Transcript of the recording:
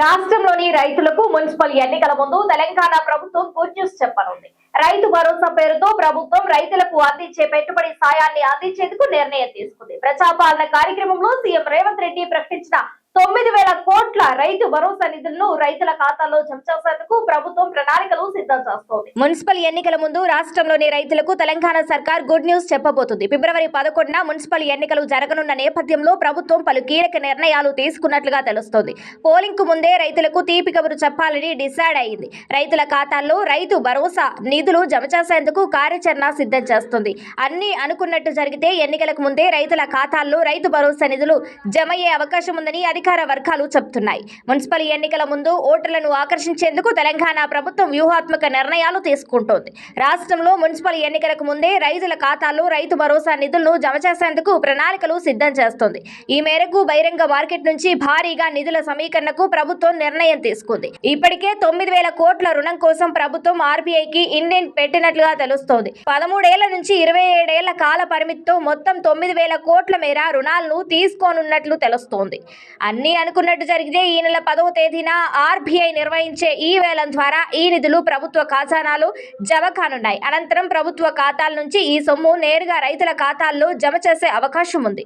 రాష్ట్రంలోని రైతులకు మున్సిపల్ ఎన్నికల ముందు తెలంగాణ ప్రభుత్వం గుడ్ న్యూస్ చెప్పనుంది. రైతు భరోసా పేరుతో ప్రభుత్వం రైతులకు అందించే పెట్టుబడి సాయాన్ని అందించేందుకు నిర్ణయం తీసుకుంది. ప్రజాపాలన కార్యక్రమంలో సీఎం రేవంత్ రెడ్డి ప్రకటించిన రైతు భరోసా నిధులను రైతుల ఖాతాలో జమ చేసేందుకు ప్రభుత్వం ప్రణాళికలు సిద్ధం చేస్తోంది. మున్సిపల్ ఎన్నికల ముందు రాష్ట్రంలోని రైతులకు తెలంగాణ సర్కార్ గుడ్ న్యూస్ చెప్పబోతుంది. ఫిబ్రవరి పదకొండున మున్సిపల్ ఎన్నికలు జరగనున్న నేపథ్యంలో ప్రభుత్వం పలు కీలక నిర్ణయాలు తీసుకున్నట్లుగా తెలుస్తోంది. పోలింగ్కు ముందే రైతులకు తీపి కబురు చెప్పాలని డిసైడ్ అయింది. రైతుల ఖాతాల్లో రైతు భరోసా నిధులు జమ చేసేందుకు కార్యాచరణ సిద్ధం చేస్తుంది. అన్ని అనుకున్నట్టు జరిగితే ఎన్నికలకు ముందే రైతుల ఖాతాల్లో రైతు భరోసా నిధులు జమయ్యే అవకాశం ఉందని అధికార వర్గాలు చెబుతున్నాయి మున్సిపల్ ఎన్నికల ముందు ఓటర్లను ఆకర్షించేందుకు తెలంగాణ ప్రభుత్వం వ్యూహాత్మక నిర్ణయాలు తీసుకుంటోంది. రాష్ట్రంలో మున్సిపల్ ఎన్నికలకు ముందే రైతుల ఖాతాల్లో రైతు భరోసా నిధులను జమ చేసేందుకు ప్రణాళికలు సిద్ధం చేస్తోంది. ఈ మేరకు బహిరంగ మార్కెట్ నుంచి భారీగా నిధుల సమీకరణకు ప్రభుత్వం నిర్ణయం తీసుకుంది. ఇప్పటికే తొమ్మిది వేల కోట్ల రుణం కోసం ప్రభుత్వం ఆర్బీఐకి ఇండెంట్ పెట్టినట్లుగా తెలుస్తోంది. పదమూడేళ్ళ నుంచి ఇరవై ఏడేళ్ళ కాల పరిమితితో మొత్తం తొమ్మిది వేల కోట్ల మేర రుణాలను తీసుకోనున్నట్లు తెలుస్తోంది. అన్ని అనుకున్నట్టు జరిగితే ఈ నెల పదవ తేదీన ఆర్బీఐ నిర్వహించే ఈ వేలం ద్వారా ఈ నిధులు ప్రభుత్వ ఖజానాలు జమ కానున్నాయి. అనంతరం ప్రభుత్వ ఖాతాల నుంచి ఈ సొమ్ము నేరుగా రైతుల ఖాతాల్లో జమ చేసే అవకాశం ఉంది.